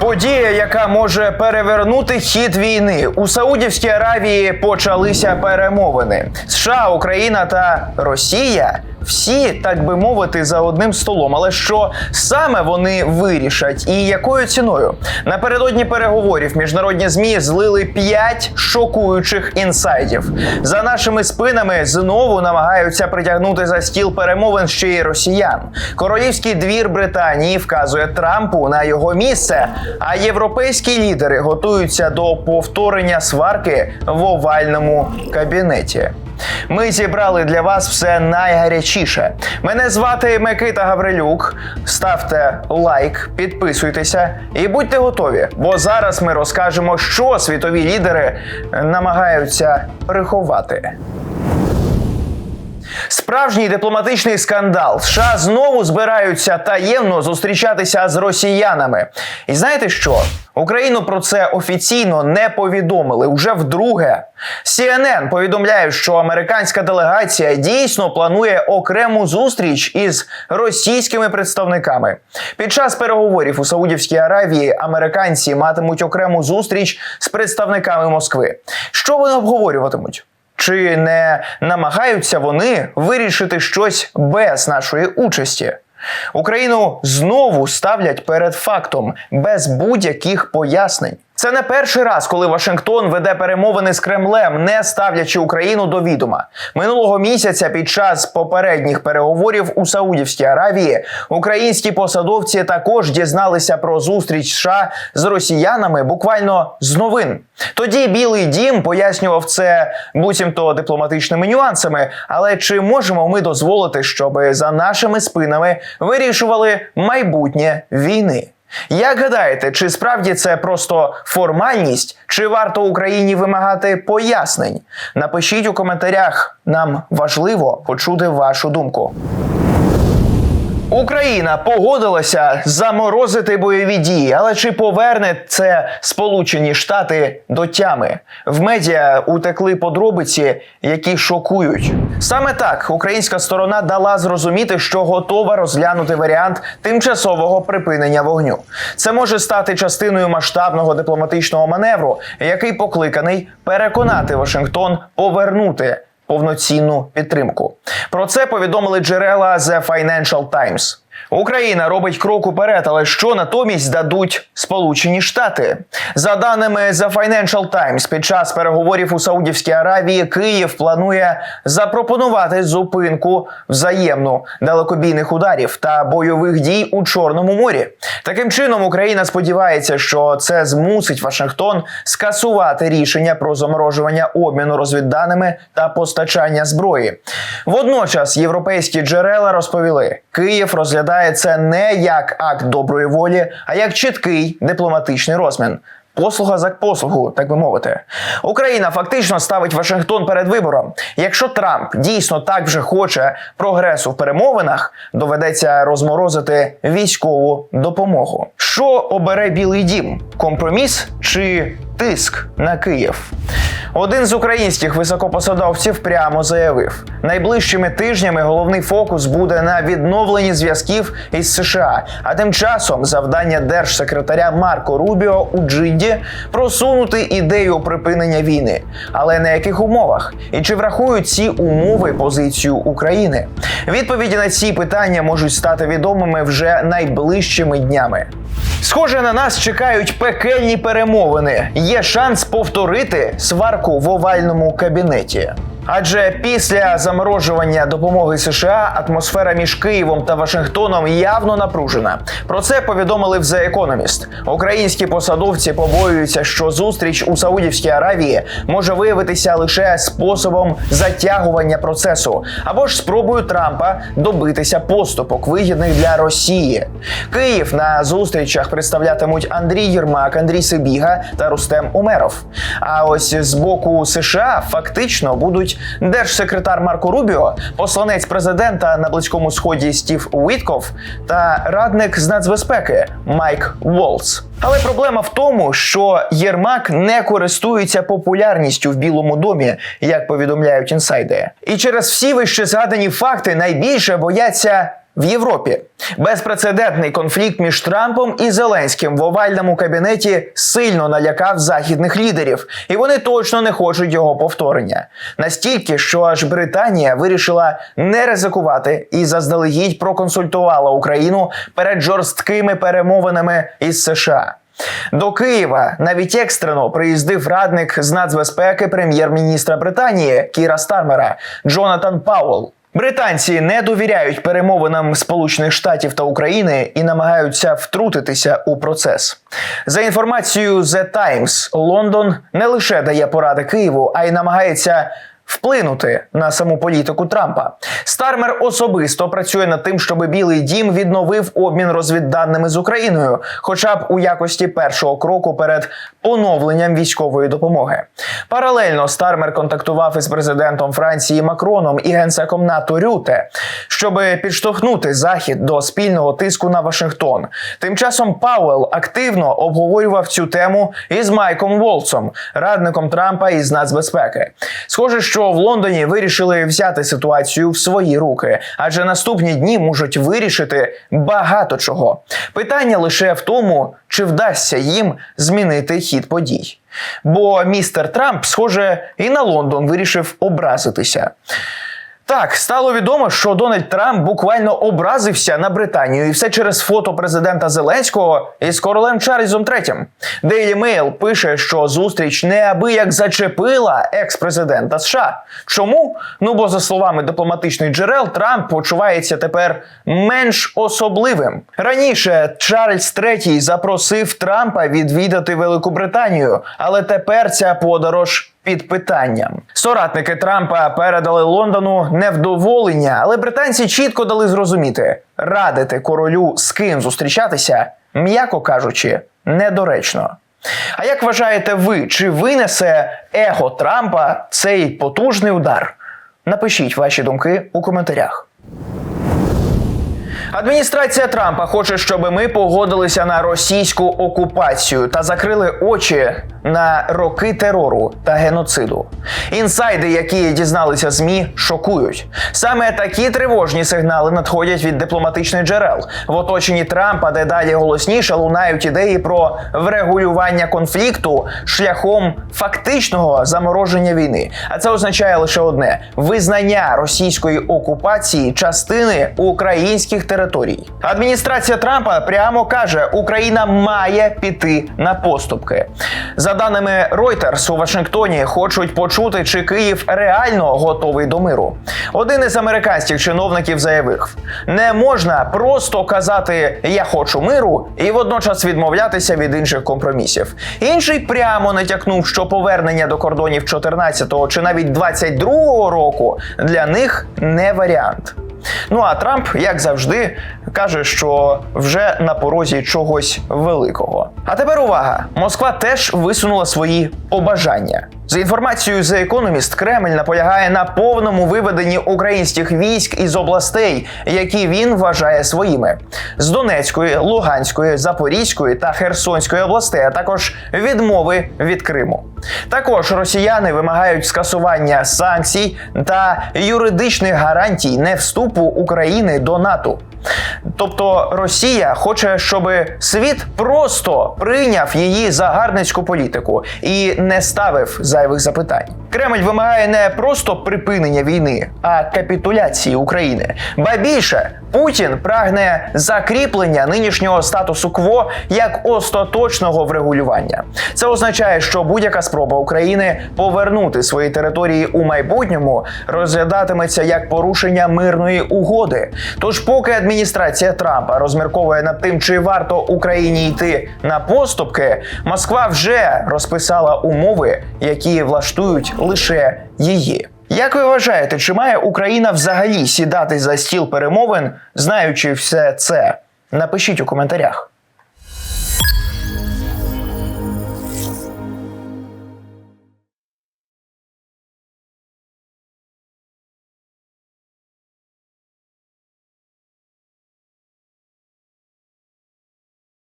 Подія, яка може перевернути хід війни у Саудівській Аравії, почалися перемовини. США, Україна та Росія. Всі, так би мовити, за одним столом. Але що саме вони вирішать і якою ціною? Напередодні переговорів міжнародні змі злили п'ять шокуючих інсайдів. За нашими спинами знову намагаються притягнути за стіл перемовин ще й росіян. Королівський двір Британії вказує Трампу на його місце. А європейські лідери готуються до повторення сварки в овальному кабінеті. Ми зібрали для вас все найгарячіше. Мене звати Микита Гаврилюк. Ставте лайк, підписуйтеся і будьте готові, бо зараз ми розкажемо, що світові лідери намагаються приховати. Справжній дипломатичний скандал. США знову збираються таємно зустрічатися з росіянами. І знаєте що? Україну про це офіційно не повідомили уже вдруге. CNN повідомляє, що американська делегація дійсно планує окрему зустріч із російськими представниками. Під час переговорів у Саудівській Аравії американці матимуть окрему зустріч з представниками Москви. Що вони обговорюватимуть? Чи не намагаються вони вирішити щось без нашої участі? Україну знову ставлять перед фактом без будь-яких пояснень. Це не перший раз, коли Вашингтон веде перемовини з Кремлем, не ставлячи Україну до відома. Минулого місяця під час попередніх переговорів у Саудівській Аравії українські посадовці також дізналися про зустріч США з росіянами буквально з новин. Тоді Білий Дім пояснював це буцімто дипломатичними нюансами. Але чи можемо ми дозволити, щоб за нашими спинами вирішували майбутнє війни? Як гадаєте, чи справді це просто формальність, чи варто Україні вимагати пояснень? Напишіть у коментарях. Нам важливо почути вашу думку. Україна погодилася заморозити бойові дії, але чи поверне це Сполучені Штати до тями? В медіа утекли подробиці, які шокують. Саме так українська сторона дала зрозуміти, що готова розглянути варіант тимчасового припинення вогню. Це може стати частиною масштабного дипломатичного маневру, який покликаний переконати Вашингтон повернути повноцінну підтримку. Про це повідомили джерела The Financial Times. Україна робить крок уперед, але що натомість дадуть Сполучені Штати? За даними The Financial Times, під час переговорів у Саудівській Аравії Київ планує запропонувати зупинку взаємну далекобійних ударів та бойових дій у Чорному морі. Таким чином, Україна сподівається, що це змусить Вашингтон скасувати рішення про заморожування обміну розвідданими та постачання зброї. Водночас європейські джерела розповіли, Київ розглядає це не як акт доброї волі, а як чіткий дипломатичний розмін. Послуга за послугу, так би мовити, Україна фактично ставить Вашингтон перед вибором. Якщо Трамп дійсно так вже хоче прогресу в перемовинах, доведеться розморозити військову допомогу. Що обере Білий Дім? Компроміс чи тиск на Київ? Один з українських високопосадовців прямо заявив: найближчими тижнями головний фокус буде на відновленні зв'язків із США. А тим часом завдання держсекретаря Марко Рубіо у Джинді просунути ідею припинення війни. Але на яких умовах? І чи врахують ці умови позицію України? Відповіді на ці питання можуть стати відомими вже найближчими днями. Схоже, на нас чекають пекельні перемовини. Є шанс повторити сварку в овальному кабінеті. Адже після заморожування допомоги США атмосфера між Києвом та Вашингтоном явно напружена. Про це повідомили в The Economist. Українські посадовці побоюються, що зустріч у Саудівській Аравії може виявитися лише способом затягування процесу або ж спробою Трампа добитися поступок, вигідних для Росії. Київ на зустрічах представлятимуть Андрій Єрмак, Андрій Сибіга та Рустем Умеров. А ось з боку США фактично будуть держсекретар Марко Рубіо, посланець президента на близькому сході Стів Уітков та радник з нацбезпеки Майк Волц. Але проблема в тому, що Єрмак не користується популярністю в Білому домі, як повідомляють інсайдери. І через всі вище згадані факти найбільше бояться в Європі. Безпрецедентний конфлікт між Трампом і Зеленським в овальному кабінеті сильно налякав західних лідерів, і вони точно не хочуть його повторення. Настільки, що аж Британія вирішила не ризикувати і заздалегідь проконсультувала Україну перед жорсткими перемовинами із США. До Києва навіть екстрено приїздив радник з нацбезпеки прем'єр-міністра Британії Кіра Стармера Джонатан Пауэлл. Британці не довіряють перемовинам Сполучених Штатів та України і намагаються втрутитися у процес. За інформацією The Times, Лондон не лише дає поради Києву, а й намагається вплинути на саму політику Трампа. Стармер особисто працює над тим, щоб Білий Дім відновив обмін розвідданими з Україною, хоча б у якості першого кроку перед поновленням військової допомоги. Паралельно Стармер контактував із президентом Франції Макроном і генсеком НАТО Рюте, щоб підштовхнути захід до спільного тиску на Вашингтон. Тим часом Пауел активно обговорював цю тему із Майком Волцом, радником Трампа із нацбезпеки. Схоже, що в Лондоні вирішили взяти ситуацію в свої руки, адже наступні дні можуть вирішити багато чого. Питання лише в тому, чи вдасться їм змінити хід подій. Бо містер Трамп, схоже, і на Лондон вирішив образитися. Так, стало відомо, що Дональд Трамп буквально образився на Британію, і все через фото президента Зеленського із королем Чарльзом III. Daily Mail пише, що зустріч неабияк зачепила екс-президента США. Чому? Ну бо за словами дипломатичних джерел, Трамп почувається тепер менш особливим. Раніше Чарльз III запросив Трампа відвідати Велику Британію, але тепер ця подорож. Під питанням соратники Трампа передали Лондону невдоволення, але британці чітко дали зрозуміти, радити королю з ким зустрічатися, м'яко кажучи, недоречно. А як вважаєте ви, чи винесе его Трампа цей потужний удар? Напишіть ваші думки у коментарях. Адміністрація Трампа хоче, щоб ми погодилися на російську окупацію та закрили очі на роки терору та геноциду. Інсайди, які дізналися змі, шокують. Саме такі тривожні сигнали надходять від дипломатичних джерел. В оточенні Трампа дедалі голосніше лунають ідеї про врегулювання конфлікту шляхом фактичного замороження війни. А це означає лише одне: визнання російської окупації частини українських територій. Адміністрація Трампа прямо каже, Україна має піти на поступки. За даними Reuters, у Вашингтоні хочуть почути, чи Київ реально готовий до миру. Один із американських чиновників заявив: не можна просто казати Я хочу миру і водночас відмовлятися від інших компромісів. Інший прямо натякнув, що повернення до кордонів 14-го чи навіть 22-го року для них не варіант. Ну а Трамп, як завжди, каже, що вже на порозі чогось великого. А тепер увага! Москва теж висунула свої побажання. За інформацією The Economist, Кремль наполягає на повному виведенні українських військ із областей, які він вважає своїми: з Донецької, Луганської, Запорізької та Херсонської областей, а також відмови від Криму. Також росіяни вимагають скасування санкцій та юридичних гарантій не вступу України до НАТО. Тобто Росія хоче, щоб світ просто прийняв її загарбницьку політику і не ставив зайвих запитань. Кремль вимагає не просто припинення війни, а капітуляції України. Ба більше Путін прагне закріплення нинішнього статусу кво як остаточного врегулювання. Це означає, що будь-яка спроба України повернути свої території у майбутньому розглядатиметься як порушення мирної угоди. Тож, поки адміністрація Трампа розмірковує над тим, чи варто Україні йти на поступки, Москва вже розписала умови, які влаштують лише її. Як ви вважаєте, чи має Україна взагалі сідати за стіл перемовин, знаючи все це? Напишіть у коментарях.